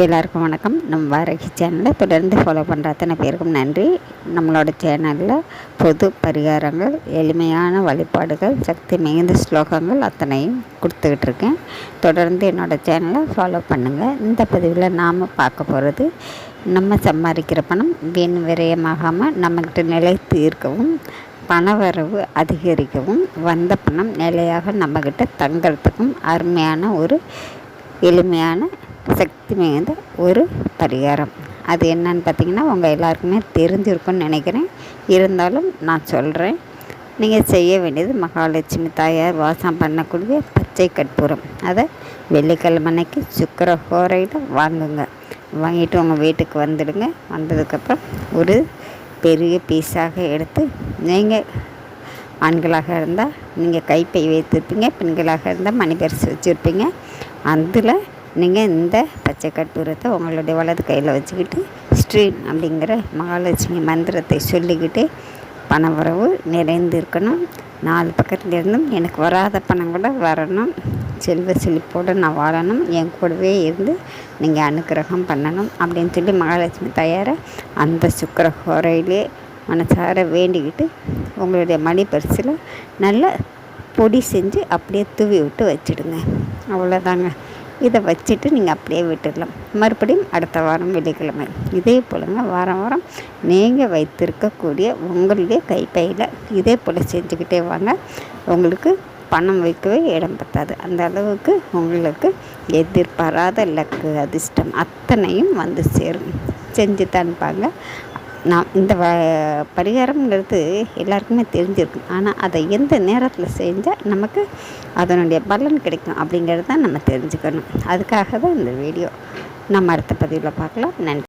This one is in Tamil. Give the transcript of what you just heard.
எல்லாருக்கும் வணக்கம். நம்ம வாரகி சேனலை தொடர்ந்து ஃபாலோ பண்ணுற அத்தனை பேருக்கும் நன்றி. நம்மளோட சேனலில் பொது பரிகாரங்கள் எளிமையான வழிபாடுகள் சக்தி மிகுந்த ஸ்லோகங்கள் அத்தனையும் கொடுத்துக்கிட்டு இருக்கேன். தொடர்ந்து என்னோடய சேனலை ஃபாலோ பண்ணுங்கள் இந்த பதிவில் நாம் பார்க்க போகிறது நம்ம சம்பாதிக்கிற பணம் வீண் விரயமாகாமல் நம்மக்கிட்ட நிலைத்து இருக்கவும் பணவரவு அதிகரிக்கவும் வந்த பணம் நிலையாக நம்மக்கிட்ட தங்கிறதுக்கும் அருமையான ஒரு எளிமையான சக்தி மிகுந்த ஒரு பரிகாரம். அது என்னன்னு பார்த்தீங்கன்னா உங்கள் எல்லாருக்குமே தெரிஞ்சிருக்கும்னு நினைக்கிறேன். இருந்தாலும் நான் சொல்கிறேன் நீங்கள் செய்ய வேண்டியது மகாலட்சுமி தாயார் வாசம் பண்ணக்கூடிய பச்சை கற்பூரம். அதை வெள்ளிக்கிழமை அன்னைக்கு சுக்கர ஹோரையில் வாங்குங்க. வாங்கிட்டு உங்கள் வீட்டுக்கு வந்துடுங்க. வந்ததுக்கப்புறம் ஒரு பெரிய பீஸாக எடுத்து நீங்கள் ஆண்களாக இருந்தால் நீங்கள் கைப்பை வைத்திருப்பீங்க பெண்களாக இருந்தால் மணி பரிசு வச்சுருப்பீங்க. அதில் நீங்கள் இந்த பச்சை கற்பூரத்தை உங்களுடைய வலது கையில் வச்சுக்கிட்டு ஸ்ட்ரீன் அப்படிங்கிற மகாலட்சுமி மந்திரத்தை சொல்லிக்கிட்டு பண உறவு நிறைந்து இருக்கணும். நாலு பக்கத்துலேருந்தும் எனக்கு வராத பணம் கூட வரணும். செல்வ செழிப்போடு நான் வாழணும். என் கூடவே இருந்து நீங்கள் அனுக்கிரகம் பண்ணணும் அப்படின்னு சொல்லி மகாலட்சுமி தயாரை அந்த சுக்கர ஹோரையிலே மனசார வேண்டிக்கிட்டு உங்களுடைய மணி பரிசில் நல்ல பொடி செஞ்சு அப்படியே தூவி விட்டு வச்சுடுங்க. அவ்வளோதாங்க. இதை வச்சுட்டு நீங்கள் அப்படியே விட்டுடலாம். மறுபடியும் அடுத்த வாரம் வெள்ளிக்கிழமை. இதே போலங்க வாரம் வாரம் நீங்கள் வைத்திருக்கக்கூடிய உங்களுடைய கைப்பையில் இதே போல் செஞ்சுக்கிட்டே வாங்க. உங்களுக்கு பணம் வைக்கவே இடம் பத்தாது. அந்த அளவுக்கு உங்களுக்கு எதிர்பாராத லக்கு அதிர்ஷ்டம் அத்தனையும் வந்து சேரும். செஞ்சு தன்பாங்க நான் இந்த வ பரிகாரம்ங்கிறது எல்லாருக்குமே தெரிஞ்சிருக்கும். ஆனால் அதை எந்த நேரத்தில் செஞ்சால் நமக்கு அதனுடைய பலன் கிடைக்கும் அப்படிங்கிறது தான் நம்ம தெரிஞ்சுக்கணும். அதுக்காக தான் இந்த வீடியோ. நம்ம அடுத்த பதிவில் பார்க்கலாம். நன்றி.